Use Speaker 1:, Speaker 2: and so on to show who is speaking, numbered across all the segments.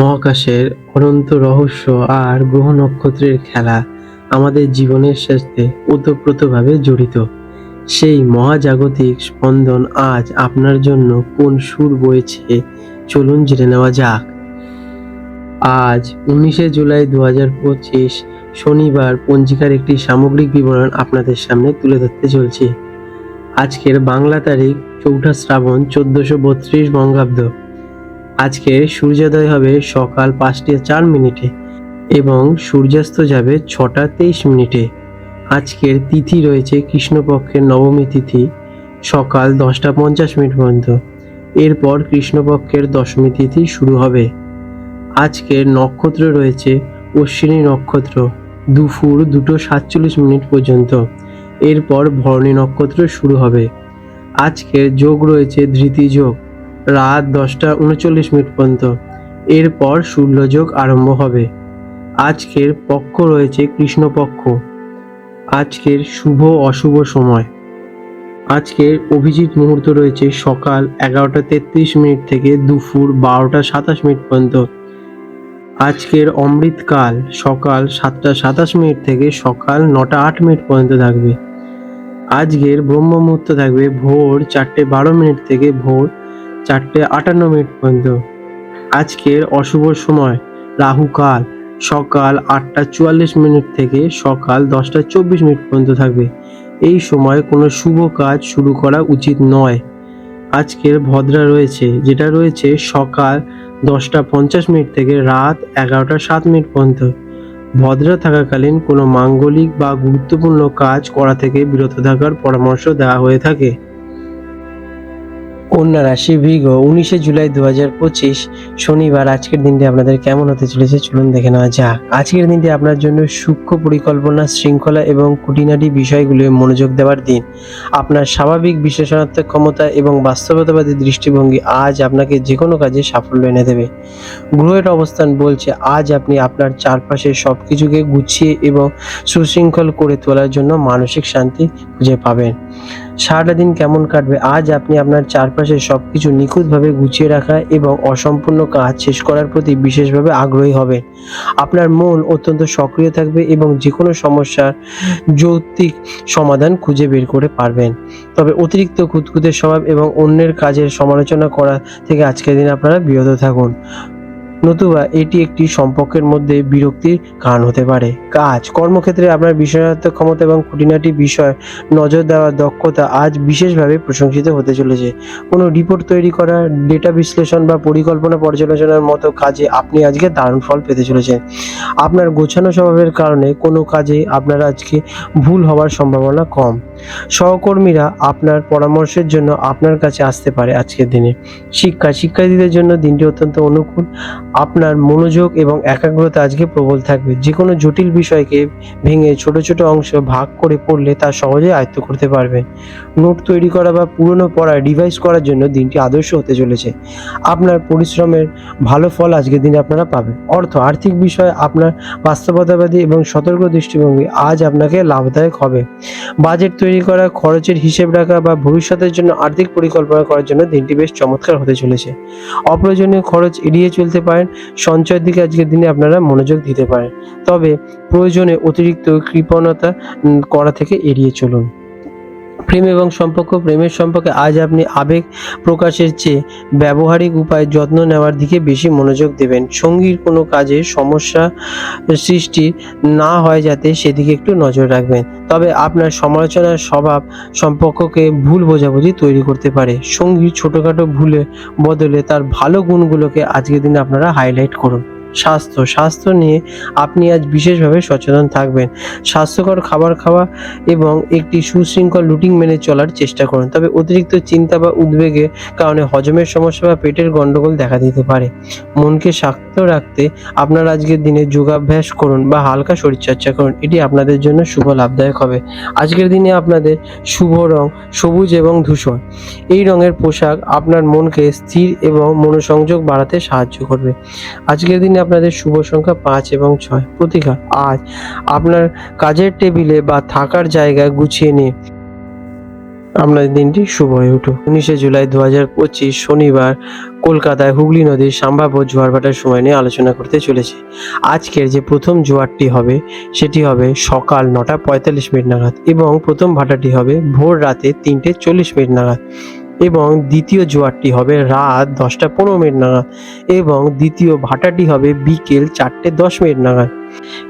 Speaker 1: মহাকাশের অনন্ত রহস্য আর গ্রহ নক্ষত্রের খেলা আমাদের জীবনের সাথে ওতপ্রোতভাবে জড়িত। সেই মহাজাগতিক স্পন্দন আজ আপনার জন্য কোন সুর বইছে চলুন জেনে নেওয়া যাক। আজ উনিশে জুলাই দু হাজার পঁচিশ শনিবার পঞ্জিকার একটি সামগ্রিক বিবরণ আপনাদের সামনে তুলে ধরতে চলছি। আজকের বাংলা তারিখ চৌঠা শ্রাবণ চোদ্দশো বত্রিশ বঙ্গাব্দ। আজকে সূর্যোদয় হবে সকাল পাঁচটা চার মিনিটে এবং সূর্যাস্ত যাবে ছটা তেইশ মিনিটে। আজকের তিথি রয়েছে কৃষ্ণপক্ষের নবমী তিথি, সকাল দশটা পঞ্চাশ মিনিট পর্যন্ত। এরপর কৃষ্ণপক্ষের দশমী তিথি শুরু হবে। আজকের নক্ষত্র রয়েছে অশ্বিনী নক্ষত্র, দুপুর দুটো সাতচল্লিশ মিনিট পর্যন্ত। এরপর ভরণী নক্ষত্র শুরু হবে। আজকের যোগ রয়েছে ধৃতি যোগ রাত দশটা উনচল্লিশ মিনিট পর্যন্ত। এরপর সূর্যযোগ আরম্ভ হবে। আজকের পক্ষ রয়েছে কৃষ্ণপক্ষ। আজকের শুভ অশুভ সময়। আজকের অভিজিৎ মুহূর্ত রয়েছে সকাল এগারোটা তেত্রিশ মিনিট থেকে দুপুর বারোটা সাতাশ মিনিট পর্যন্ত। আজকের অমৃতকাল সকাল সাতটা সাতাশ মিনিট থেকে সকাল নটা আট মিনিট পর্যন্ত থাকবে। আজকের ব্রহ্ম মুহূর্ত থাকবে ভোর চারটে বারো মিনিট থেকে ভোর চারটে আটান্ন মিনিট পর্যন্ত। আজকের অশুভ সময় রাহুকাল সকাল আটটা চুয়াল্লিশ মিনিট থেকে সকাল দশটা চব্বিশ মিনিট পর্যন্ত থাকবে। এই সময় কোনো শুভ কাজ শুরু করা উচিত নয়। আজকের ভদ্রা রয়েছে, যেটা রয়েছে সকাল দশটা পঞ্চাশ মিনিট থেকে রাত এগারোটা সাত মিনিট পর্যন্ত। ভদ্রা থাকাকালীন কোনো মাঙ্গলিক বা গুরুত্বপূর্ণ কাজ করা থেকে বিরত থাকার পরামর্শ দেওয়া হয়ে থাকে। কন্যা রাশি ভিগ উনিশে জুলাই দু হাজার পঁচিশ, শনিবার। আজকের দিনটি আপনাদের কেমন হতে চলেছে চলুন দেখে নেওয়া যাক। আজকের দিনটি আপনার জন্য সূক্ষ্ম পরিকল্পনা, শৃঙ্খলা এবং কুটিনাটি বিষয়গুলি মনোযোগ দেওয়ার দিন। আপনার স্বাভাবিক বিশ্লেষণাত্মক ক্ষমতা এবং বাস্তবতাবাদী দৃষ্টিভঙ্গি আজ আপনাকে যে কোনো কাজে সাফল্য এনে দেবে। গ্রহের অবস্থান বলছে, আজ আপনি আপনার চারপাশের সব কিছুকে গুছিয়ে এবং সুশৃঙ্খল করে তোলার জন্য মানসিক শান্তি খুঁজে পাবেন। সারাটা দিন কেমন কাটবে? আজ আপনি আপনার চারপাশে সব কিছু নিখুঁতভাবে গুছিয়ে রাখা এবং অসম্পূর্ণ কাজ শেষ করার প্রতি বিশেষভাবে আগ্রহী হবে। আপনার মন অত্যন্ত সক্রিয় থাকবে এবং যে কোনো সমস্যার যৌক্তিক সমাধান খুঁজে বের করে পারবেন। তবে অতিরিক্ত খুঁতখুঁতে স্বভাব এবং অন্যের কাজের সমালোচনা করা থেকে আজকের দিন আপনারা বিরত থাকুন। নতুবা এটি একটি সম্পর্কের মধ্যে বিরক্তির কারণ হতে পারে। কাজ, কর্মক্ষেত্রে আপনার বিষয়াত্মক ক্ষমতা এবং খুঁটিনাটি বিষয় নজর দেওয়ার দক্ষতা আজ বিশেষভাবে প্রশংসিত হতে চলেছে। কোনো রিপোর্ট তৈরি করা, ডেটা বিশ্লেষণ বা পরিকল্পনা পর্যালোচনার মতো কাজে আপনি আজকে দারুণ ফল পেতে চলেছেন। আপনার গোছানো স্বভাবের কারণে কোনো কাজে আপনার আজকে ভুল হওয়ার সম্ভাবনা কম। সহকর্মীরা আপনার পরামর্শের জন্য আপনার কাছে আসতে পারে আজকের দিনে। শিক্ষা, শিক্ষার্থীদের জন্য দিনটি অত্যন্ত অনুকূল। আপনার মনোযোগ এবং একাগ্রতা আজকে প্রবল থাকবে। যে কোনো জটিল বিষয়কে ভেঙে ছোট ছোট অংশ ভাগ করে পড়লে তা সহজে আয়ত্ত করতে পারবেন নোট তৈরি করা বা পুরনো পড়া রিভাইজ করার জন্য দিনটি আদর্শ হতে চলেছে। আপনার পরিশ্রমের ভালো ফল আজকের দিনে আপনারা পাবেন। অর্থ, আর্থিক বিষয়ে আপনার বাস্তবতাবাদী এবং সতর্ক দৃষ্টিভঙ্গি আজ আপনাকে লাভদায়ক হবে। বাজেট তৈরি করা, খরচের হিসেব রাখা বা ভবিষ্যতের জন্য আর্থিক পরিকল্পনা করার জন্য দিনটি বেশ চমৎকার হতে চলেছে। অপ্রয়োজনীয় খরচ এড়িয়ে চলতে পারেন, সঞ্চয়ের দিকে আজকের দিনে আপনারা মনোযোগ দিতে পারেন। তবে প্রয়োজনে অতিরিক্ত কৃপণতা করা থেকে এড়িয়ে চলুন। প্রেম এবং সম্পর্ক, প্রেমের সম্পর্কে আজ আপনি আবেগ প্রকাশের চেয়ে ব্যবহারিক উপায়, যত্ন নেওয়ার দিকে বেশি মনোযোগ দেবেন। সঙ্গীর কোনো কাজে সমস্যা সৃষ্টি না হয় যাতে সেদিকে একটু নজর রাখবেন। তবে আপনার সমালোচনার স্বভাব সম্পর্ককে ভুল বোঝাবুঝি তৈরি করতে পারে। সঙ্গীর ছোটোখাটো ভুলে বদলে তার ভালো গুণগুলোকে আজকের দিনে আপনারা হাইলাইট করুন। স্বাস্থ্য স্বাস্থ্য নিয়ে আপনি আজ বিশেষভাবে সচেতন থাকবেন। স্বাস্থ্যকর খাবার খাওয়া এবং একটি সুশৃঙ্খল রুটিন মেনে চলার চেষ্টা করুন। তবে অতিরিক্ত চিন্তা বা উদ্বেগের কারণে হজমের সমস্যা বা পেটের গণ্ডগোল দেখা দিতে পারে। মনকে শান্ত রাখতে আপনার আজকের দিনে যোগাভ্যাস করুন বা হালকা শরীরচর্চা করুন। এটি আপনাদের জন্য শুভ লাভদায়ক হবে। আজকের দিনে আপনাদের শুভ রং সবুজ এবং ধূসর। এই রঙের পোশাক আপনার মনকে স্থির এবং মনোসংযোগ বাড়াতে সাহায্য করবে। আজকের দিনে আপনাদের শুভ সংখ্যা পাঁচ এবং ছয়। প্রতিকার আজ আপনার কাজের টেবিলে বা থাকার জায়গায় গুছিয়ে নিয়ে আপনার দিনটি শুভ হয়ে উঠুক। উনিশে জুলাই দু হাজার পঁচিশ শনিবার কলকাতায় হুগলি নদীর সম্ভাব্য জোয়ার ভাটার সময় নিয়ে আলোচনা করতে চলেছে। আজকের যে প্রথম জোয়ারটি হবে, সেটি হবে সকাল নটা পঁয়তাল্লিশ মিনিট নাগাদ এবং প্রথম ভাটাটি হবে ভোর রাতে তিনটে চল্লিশ মিনিট নাগাদ। এবং দ্বিতীয় জোয়ারটি হবে রাত দশটা পনেরো মিনিট নাগাদ এবং দ্বিতীয় ভাটাটি হবে বিকেল চারটে দশ মিনিট নাগাদ।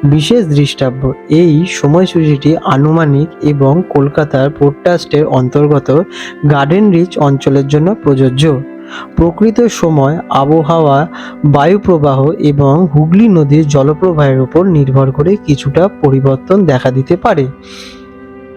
Speaker 1: বিশেষ দৃষ্টাব্য, এই সময়সূচিটি আনুমানিক এবং কলকাতার পোর্ট অন্তর্গত গার্ডেন রিচ অঞ্চলের জন্য প্রযোজ্য। প্রকৃত সময়, আবহাওয়া, বায়ুপ্রবাহ এবং হুগলি নদীর জলপ্রবাহের উপর নির্ভর করে কিছুটা পরিবর্তন দেখা দিতে পারে।